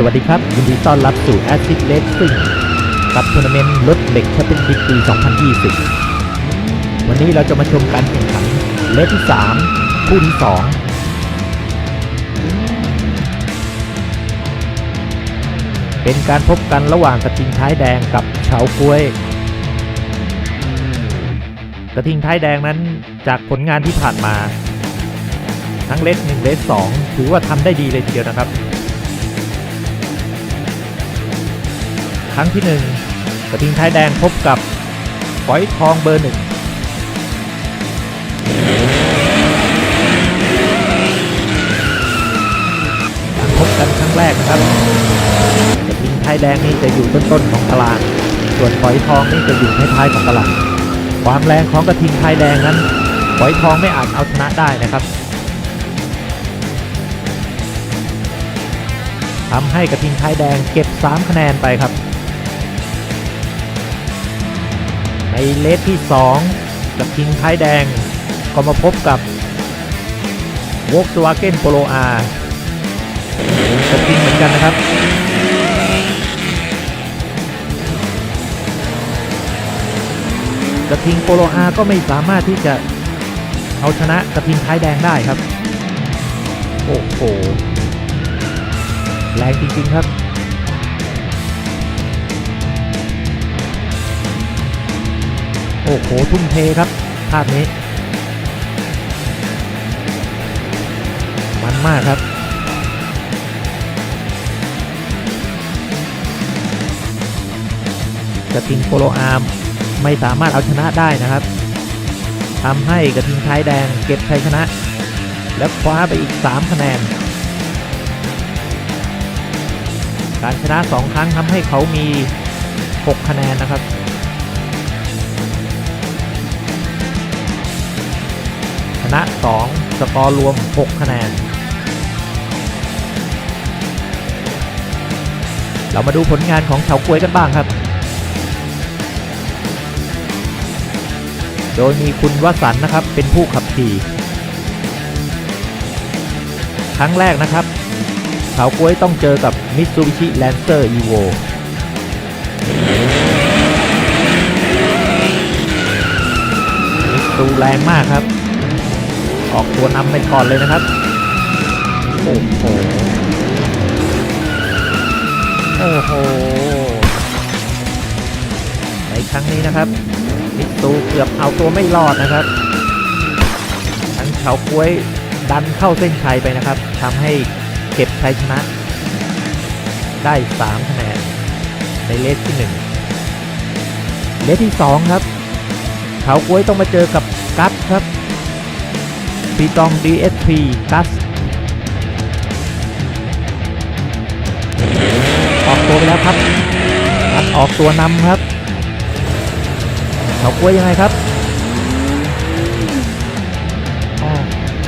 สวัสดีครับ ยินดีต้อนรับสู่ Acid Racing กับทัวร์นาเมนต์รถเหล็กแชมเปี้ยนชิพปี 2020 วันนี้เราจะมาชมการแข่งขันเลสที่ 3 คู่ที่ 2เป็นการพบกันระหว่างกระทิงท้ายแดงกับเฉาก้วย กระทิงท้ายแดงนั้นจากผลงานที่ผ่านมา ทั้งเลส1เลส2ถือว่าทำได้ดีเลยทีเดียวนะครับ รั้งที่หนึ่งกระทิงท้ายแดงพบกับฝอยทองเบอร์หนึ่งพบกันครั้งแรกนะครับกระทิงท้ายแดงนี่จะอยู่ต้นๆของตารางส่วนฝอยทองนี่จะอยู่ท้ายๆของตารางความแรงของกระทิงท้ายแดงนั้นฝอยทองไม่อาจเอาชนะได้นะครับทำให้กระทิงท้ายแดงเก็บ 3 คะแนนไปครับ เลสที่ 2 กับทิงท้ายแดง ก็มาพบกับ Volkswagen Polo R กระทิงเหมือนกันนะครับกระทิงโปโลอาก็ไม่สามารถที่จะเอาชนะกระทิงท้ายแดงได้ครับ โอ้โห แรงจริง ๆ ครับ โอ้โห ทุ่มเทครับภาพนี้ มันมากครับกระทิงโปโลอาร์มไม่สามารถเอาชนะได้นะครับทำให้กระทิงท้ายแดงเก็บชัยชนะ และคว้าไปอีก 3 คะแนน การชนะ 2 ครั้งทำให้เขามี 6 คะแนนนะครับ นะ 2 สกอร์รวม 6 คะแนน เรามาดูผลงานของเฉากล้วยกันบ้างครับ โดยมีคุณวสันต์นะครับเป็นผู้ขับขี่ ครั้งแรกนะครับเฉากล้วยต้องเจอกับ Mitsubishi Lancer Evo มิตซูแรงมากครับ ออกตัวนำไปก่อนเลยนะครับ โอ้โห โอ้โห ในครั้งนี้นะครับมิตซูเกือบเอาตัวไม่รอดนะครับ ทั้งเฉาก้วยดันเข้าเส้นชัยไปนะครับทำให้เก็บชัยชนะ ได้ 3 คะแนน ในเลสที่ 1 เลสที่ 2 ครับเฉาก้วยต้องมาเจอกับกัสครับ ปีตอง DSP กัสออกตัวไปแล้วครับกัสออกตัวนำครับเฉาก้วยยังไงครับ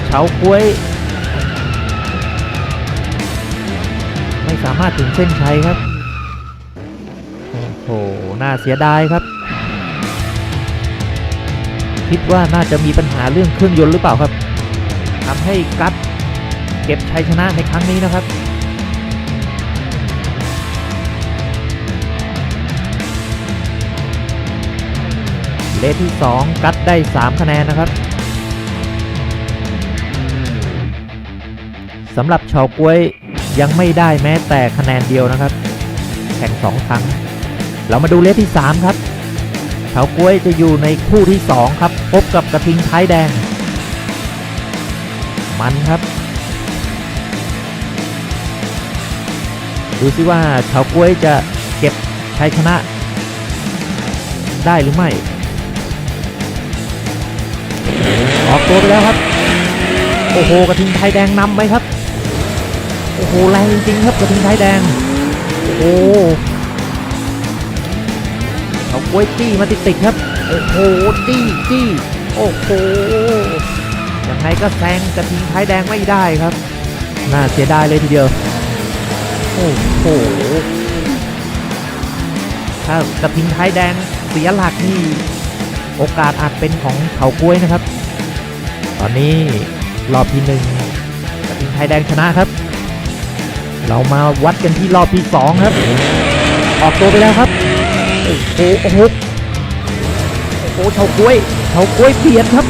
เฉาก้วย ไม่สามารถถึงเส้นชัยครับ โอ้โห น่าเสียดายครับคิดว่าน่าจะมีปัญหาเรื่องเครื่องยนต์หรือเปล่าครับ ทำให้กัตเก็บชัยชนะในครั้งนี้นะครับเลสที่ 2 กัดได้ 3 คะแนนนะครับสำหรับเฉาก้วยยังไม่ได้แม้แต่คะแนนเดียวนะครับ แข่ง 2 ครั้ง เรามาดูเลสที่ 3 ครับเฉาก้วยจะอยู่ในคู่ที่ 2 ครับ พบกับกระทิงท้ายแดง มันครับ ดูซิว่าเฉากล้วยจะเก็บชัยชนะ ได้หรือไม่ ออกตัวไปแล้วครับ โอ้โหกระทิงไทยแดงนำไหมครับ โอ้โหแรงจริงครับกระทิงไทยแดง โอ้โหเอากล้วยจี้มาติดๆครับ โอ้โหจี้จี้โอ้โห ยังไงก็แซงกระทิงไทยแดงไม่ได้ครับ น่าเสียดายเลยทีเดียว โอ้โห ถ้ากระทิงไทยแดงเสียหลักนี่ โอกาสอาจเป็นของเขากล้วยนะครับ ตอนนี้รอบที่หนึ่งกระทิงไทยแดงชนะครับ เรามาวัดกันที่รอบที่สองครับ ออกตัวไปแล้วครับ โอ้โห โอ้โหโอ้โหเฉาก้วยเฉาก้วยเบียดครับ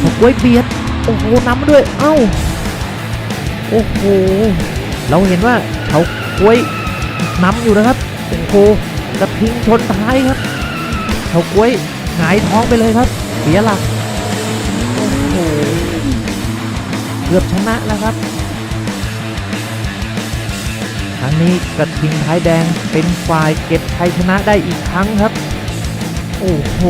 เฉาก้วยเบียด โอ้โหนำด้วย เอ้า โอ้โห เราเห็นว่าเฉาก้วยนำอยู่นะครับโอ้โหกระทิงชนท้ายครับเฉาก้วยหงายท้องไปเลยครับ เสียหลัก โอ้โห เกือบชนะแล้วครับครั้งนี้กระทิงท้ายแดงเป็นฝ่ายเก็บชัยชนะได้อีกครั้งครับ โอ้โห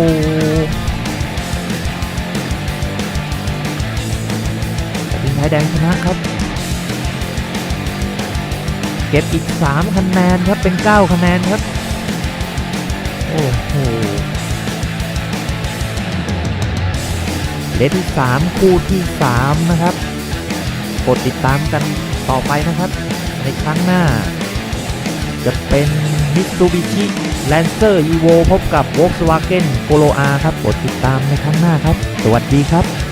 กระทิงท้ายแดงชนะครับ เก็บอีก 3 คะแนนครับ เป็น 9 คะแนนครับ โอ้โหเลสที่ 3 คู่ที่ 3 นะครับ กดติดตามกันต่อไปนะครับ ในครั้งหน้า จะเป็น Mitsubishi Lancer Evo พบกับ Volkswagen Polo R ครับ กดติดตามในครั้งหน้าครับ สวัสดีครับ